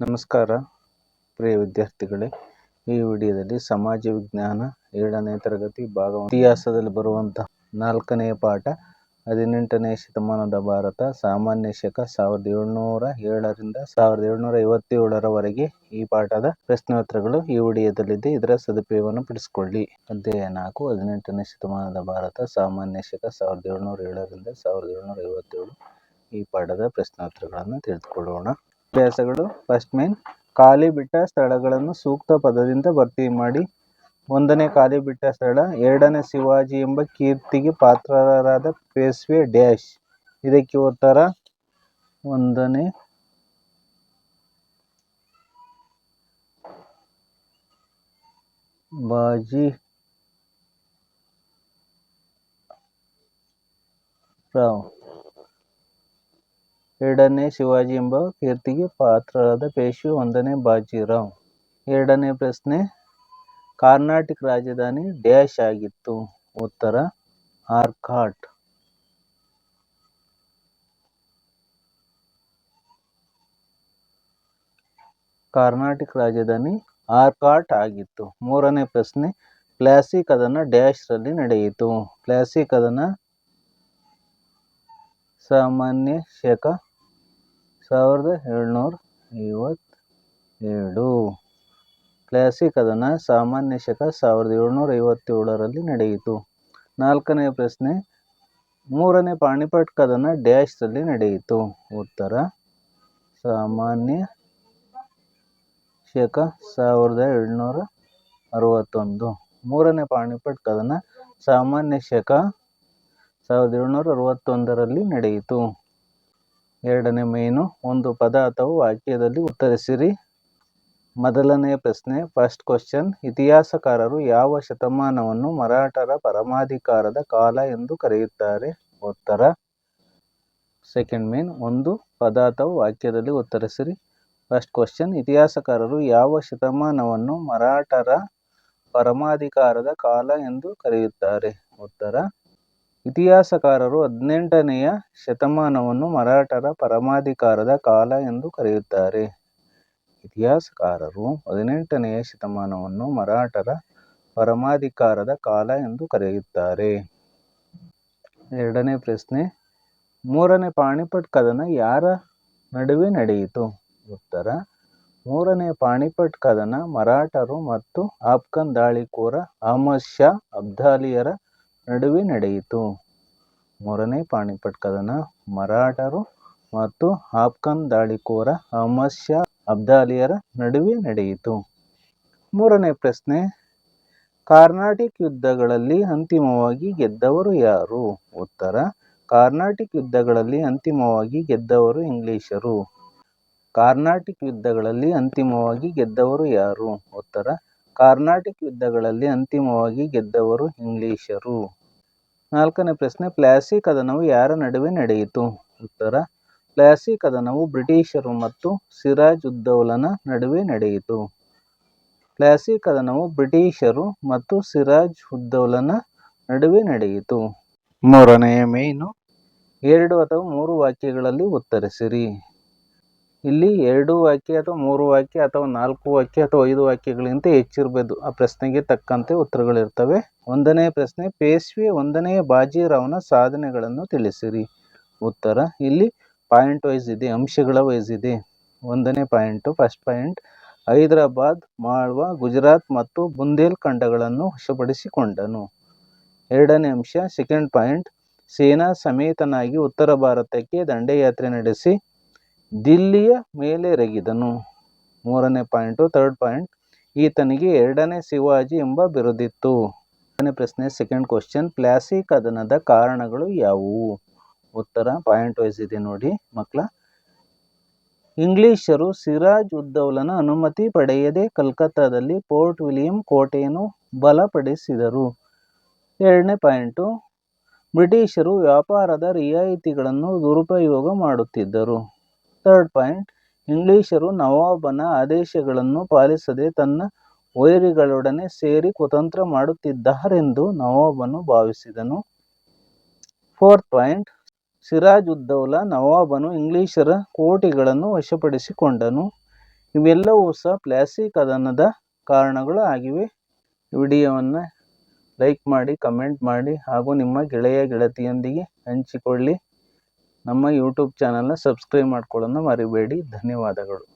ನಮಸ್ಕಾರ, ಪ್ರಿಯ ವಿದ್ಯಾರ್ಥಿಗಳೇ. ಈ ವಿಡಿಯೋದಲ್ಲಿ ಸಮಾಜ ವಿಜ್ಞಾನ ಏಳನೇ ತರಗತಿ ಭಾಗ ಇತಿಹಾಸದಲ್ಲಿ ಬರುವಂತಹ ನಾಲ್ಕನೆಯ ಪಾಠ, ಹದಿನೆಂಟನೇ ಶತಮಾನದ ಭಾರತ, ಸಾಮಾನ್ಯ ಶಕ, ಸಾವಿರದ ಏಳ್ನೂರ ಏಳರಿಂದ ಸಾವಿರದ ಏಳ್ನೂರ ಐವತ್ತೇಳರವರೆಗೆ ಈ ಪಾಠದ ಪ್ರಶ್ನೋತ್ತರಗಳು ಈ ವಿಡಿಯೋದಲ್ಲಿದೆ. ಇದರ ಸದುಪಯೋಗವನ್ನು ಪಡಿಸಿಕೊಳ್ಳಿ. ಅಧ್ಯಾಯ ನಾಲ್ಕು, ಹದಿನೆಂಟನೇ ಶತಮಾನದ ಭಾರತ, ಸಾಮಾನ್ಯ ಶಕ, ಸಾವಿರದ ಏಳ್ನೂರ ಏಳರಿಂದ ಸಾವಿರದ ಏಳ್ನೂರ ಐವತ್ತೇಳು ಈ ಪಾಠದ ಪ್ರಶ್ನೋತ್ತರಗಳನ್ನು ತಿಳಿದುಕೊಳ್ಳೋಣ. ಅಭ್ಯಾಸಗಳು. ಫಸ್ಟ್ ಮೇನ್, ಖಾಲಿ ಬಿಟ್ಟ ಸ್ಥಳಗಳನ್ನು ಸೂಕ್ತ ಪದದಿಂದ ಭರ್ತಿ ಮಾಡಿ. ಒಂದನೇ ಖಾಲಿ ಬಿಟ್ಟ ಸ್ಥಳ, ಎರಡನೇ ಶಿವಾಜಿ ಎಂಬ ಕೀರ್ತಿಗೆ ಪಾತ್ರರಾದ ಪೇಸ್ವೆ ಡ್ಯಾಶ್. ಇದಕ್ಕೆ ಉತ್ತರ, ಒಂದನೇ ಬಾಜಿ ರಾವ್. ಎರಡನೇ ಶಿವಾಜಿ ಎಂಬ ಕೀರ್ತಿಗೆ ಪಾತ್ರರಾದ ಪೇಶ್ವೆ ಒಂದನೇ ಬಾಜಿರಾವ್. ಎರಡನೇ ಪ್ರಶ್ನೆ, ಕರ್ನಾಟಕ ರಾಜಧಾನಿ ಡ್ಯಾಶ್ ಆಗಿತ್ತು. ಉತ್ತರ, ಆರ್ಕಾಟ್. ಕರ್ನಾಟಕ ರಾಜಧಾನಿ ಆರ್ಕಾಟ್ ಆಗಿತ್ತು. ಮೂರನೇ ಪ್ರಶ್ನೆ, ಪ್ಲಾಸಿ ಕದನ ಡ್ಯಾಶ್ ರಲ್ಲಿ ನಡೆಯಿತು. ಪ್ಲಾಸಿ ಕದನ ಸಾಮಾನ್ಯ ಶಕ ಸಾವಿರದ ಏಳ್ನೂರ ಐವತ್ತೇಳು ಕ್ಲಾಸಿಕ್ ಕದನ ಸಾಮಾನ್ಯ ಶಕ ಸಾವಿರದ ಏಳ್ನೂರ ಐವತ್ತೇಳರಲ್ಲಿ ನಡೆಯಿತು. ನಾಲ್ಕನೇ ಪ್ರಶ್ನೆ, ಮೂರನೇ ಪಾಣಿಪಟ್ ಕದನ ಡ್ಯಾಶ್ದಲ್ಲಿ ನಡೆಯಿತು. ಉತ್ತರ, ಸಾಮಾನ್ಯ ಶಕ ಸಾವಿರದ ಏಳ್ನೂರ ಅರವತ್ತೊಂದು. ಮೂರನೇ ಪಾಣಿಪಟ್ ಕದನ ಸಾಮಾನ್ಯ ಶಕ ಸಾವಿರದ ಏಳ್ನೂರ ಅರವತ್ತೊಂದರಲ್ಲಿ ನಡೆಯಿತು. ಎರಡನೇ ಮೇನು, ಒಂದು ಪದ ಅಥವಾ ವಾಕ್ಯದಲ್ಲಿ ಉತ್ತರಿಸಿರಿ. ಮೊದಲನೆಯ ಪ್ರಶ್ನೆ ಫಸ್ಟ್ ಕ್ವಶನ್ ಇತಿಹಾಸಕಾರರು ಯಾವ ಶತಮಾನವನ್ನು ಮರಾಠರ ಪರಮಾಧಿಕಾರದ ಕಾಲ ಎಂದು ಕರೆಯುತ್ತಾರೆ? ಉತ್ತರ ಸೆಕೆಂಡ್ ಮೇನ್ ಒಂದು ಪದ ಅಥವಾ ವಾಕ್ಯದಲ್ಲಿ ಉತ್ತರಿಸಿರಿ. ಫಸ್ಟ್ ಕ್ವಶನ್ ಇತಿಹಾಸಕಾರರು ಯಾವ ಶತಮಾನವನ್ನು ಮರಾಠರ ಪರಮಾಧಿಕಾರದ ಕಾಲ ಎಂದು ಕರೆಯುತ್ತಾರೆ? ಉತ್ತರ ಇತಿಹಾಸಕಾರರು ಹದಿನೆಂಟನೆಯ ಶತಮಾನವನ್ನು ಮರಾಠರ ಪರಮಾಧಿಕಾರದ ಕಾಲ ಎಂದು ಕರೆಯುತ್ತಾರೆ. ಇತಿಹಾಸಕಾರರು ಹದಿನೆಂಟನೆಯ ಶತಮಾನವನ್ನು ಮರಾಠರ ಪರಮಾಧಿಕಾರದ ಕಾಲ ಎಂದು ಕರೆಯುತ್ತಾರೆ. ಎರಡನೇ ಪ್ರಶ್ನೆ, ಮೂರನೇ ಪಾಣಿಪಟ್ ಕದನ ಯಾರ ನಡುವೆ ನಡೆಯಿತು? ಉತ್ತರ, ಮೂರನೇ ಪಾಣಿಪಟ್ ಕದನ ಮರಾಠರು ಮತ್ತು ಆಫ್ಘನ್ ದಾಳಿಕೋರ ಅಹಮದ್ ಶಾ ಅಬ್ದಾಲಿಯರ ನಡುವೆ ನಡೆಯಿತು. ಮೂರನೇ ಪಾಣಿಪಟ್ ಕದನ ಮರಾಠರು ಮತ್ತು ಆಫ್ಘನ್ ದಾಳಿಕೋರ ಅಹಮದ್ ಶಾ ಅಬ್ದಾಲಿಯರ ನಡುವೆ ನಡೆಯಿತು. ಮೂರನೇ ಪ್ರಶ್ನೆ, ಕಾರ್ನಾಟಿಕ್ ಯುದ್ಧಗಳಲ್ಲಿ ಅಂತಿಮವಾಗಿ ಗೆದ್ದವರು ಯಾರು? ಉತ್ತರ, ಕಾರ್ನಾಟಿಕ್ ಯುದ್ಧಗಳಲ್ಲಿ ಅಂತಿಮವಾಗಿ ಗೆದ್ದವರು ಇಂಗ್ಲಿಷರು. ಕಾರ್ನಾಟಿಕ್ ಯುದ್ಧಗಳಲ್ಲಿ ಅಂತಿಮವಾಗಿ ಗೆದ್ದವರು ಯಾರು? ಉತ್ತರ ಕಾರ್ನಾಟಿಕ್ ಯುದ್ಧಗಳಲ್ಲಿ ಅಂತಿಮವಾಗಿ ಗೆದ್ದವರು ಇಂಗ್ಲಿಷರು. ನಾಲ್ಕನೇ ಪ್ರಶ್ನೆ, ಪ್ಲಾಸಿ ಕದನವು ಯಾರ ನಡುವೆ ನಡೆಯಿತು? ಉತ್ತರ, ಪ್ಲಾಸಿ ಕದನವು ಬ್ರಿಟಿಷರು ಮತ್ತು ಸಿರಾಜ್ ಉದ್ದೌಲನ ನಡುವೆ ನಡೆಯಿತು. ಪ್ಲಾಸಿ ಕದನವು ಬ್ರಿಟಿಷರು ಮತ್ತು ಸಿರಾಜ್ ಉದ್ದೌಲನ ನಡುವೆ ನಡೆಯಿತು. ಮೂರನೆಯ ಮೇನು, ಎರಡು ಅಥವಾ ಮೂರು ವಾಕ್ಯಗಳಲ್ಲಿ ಉತ್ತರಿಸಿರಿ. ಇಲ್ಲಿ ಎರಡು ವಾಕ್ಯ ಅಥವಾ ಮೂರು ವಾಕ್ಯ ಅಥವಾ ನಾಲ್ಕು ವಾಕ್ಯ ಅಥವಾ ಐದು ವಾಕ್ಯಗಳಿಗಿಂತ ಹೆಚ್ಚಿರಬಹುದು ಆ ಪ್ರಶ್ನೆಗೆ ತಕ್ಕಂತೆ ಉತ್ತರಗಳಿರ್ತವೆ. ಒಂದನೇ ಪ್ರಶ್ನೆ, ಪೇಶ್ವೆ ಒಂದನೇ ಬಾಜಿರಾವ್ನ ಸಾಧನೆಗಳನ್ನು ತಿಳಿಸಿರಿ. ಉತ್ತರ, ಇಲ್ಲಿ ಪಾಯಿಂಟ್ ವೈಸ್ ಇದೆ, ಅಂಶಗಳ ವೈಸ್ ಇದೆ. ಒಂದನೇ point first point Hyderabad, Malwa, Gujarat ಮತ್ತು ಬುಂದೇಲ್ ಖಂಡಗಳನ್ನು ವಶಪಡಿಸಿಕೊಂಡನು. ಎರಡನೇ ಅಂಶ ಸೆಕೆಂಡ್ ಪಾಯಿಂಟ್ ಸೇನಾ ಸಮೇತನಾಗಿ ಉತ್ತರ ಭಾರತಕ್ಕೆ ದಂಡಯಾತ್ರೆ ನಡೆಸಿ ದಿಲ್ಲಿಯ ಮೇಲೆರಗಿದನು ಮೂರನೇ ಪಾಯಿಂಟು, ಥರ್ಡ್ ಪಾಯಿಂಟ್, ಈತನಿಗೆ ಎರಡನೇ ಶಿವಾಜಿ ಎಂಬ ಬಿರುದಿತ್ತು. ಎರಡನೇ ಪ್ರಶ್ನೆ ಸೆಕೆಂಡ್ ಕ್ವಶನ್ ಪ್ಲಾಸಿ ಕದನದ ಕಾರಣಗಳು ಯಾವುವು? ಉತ್ತರ, ಪಾಯಿಂಟ್ ವೈಸ್ ಇದೆ ನೋಡಿ ಮಕ್ಕಳ. ಇಂಗ್ಲಿಷರು ಸಿರಾಜ್ ಉದ್ದೌಲನ ಅನುಮತಿ ಪಡೆಯದೆ ಕಲ್ಕತ್ತಾದಲ್ಲಿ ಪೋರ್ಟ್ ವಿಲಿಯಂ ಕೋಟೆಯನ್ನು ಬಲಪಡಿಸಿದರು. ಎರಡನೇ ಪಾಯಿಂಟು, ಬ್ರಿಟಿಷರು ವ್ಯಾಪಾರದ ರಿಯಾಯಿತಿಗಳನ್ನು ದುರುಪಯೋಗ ಮಾಡುತ್ತಿದ್ದರು. ಥರ್ಡ್ ಪಾಯಿಂಟ್ ಇಂಗ್ಲಿಷರು ನವಾಬನ ಆದೇಶಗಳನ್ನು ಪಾಲಿಸದೆ ತನ್ನ ವೈರಿಗಳೊಡನೆ ಸೇರಿ ಕುತಂತ್ರ ಮಾಡುತ್ತಿದ್ದಾರೆಂದು ನವಾಬನು ಭಾವಿಸಿದನು. ಫೋರ್ತ್ ಪಾಯಿಂಟ್ ಸಿರಾಜ್ ಉದ್ದೌಲ ನವಾಬನು ಇಂಗ್ಲಿಷರ ಕೋಟಿಗಳನ್ನು ವಶಪಡಿಸಿಕೊಂಡನು. ಇವೆಲ್ಲವೂ ಸಹ ಪ್ಲಾಸಿ ಕದನದ ಕಾರಣಗಳು ಆಗಿವೆ. ವಿಡಿಯೋವನ್ನು ಲೈಕ್ ಮಾಡಿ, ಕಮೆಂಟ್ ಮಾಡಿ ಹಾಗೂ ನಿಮ್ಮ ಗೆಳೆಯ ಗೆಳತಿಯೊಂದಿಗೆ ಹಂಚಿಕೊಳ್ಳಿ. ನಮ್ಮ ಯೂಟ್ಯೂಬ್ ಚಾನಲ್ನ ಸಬ್ಸ್ಕ್ರೈಬ್ ಮಾಡ್ಕೊಳ್ಳೋದನ್ನ ಮರಿಬೇಡಿ. ಧನ್ಯವಾದಗಳು.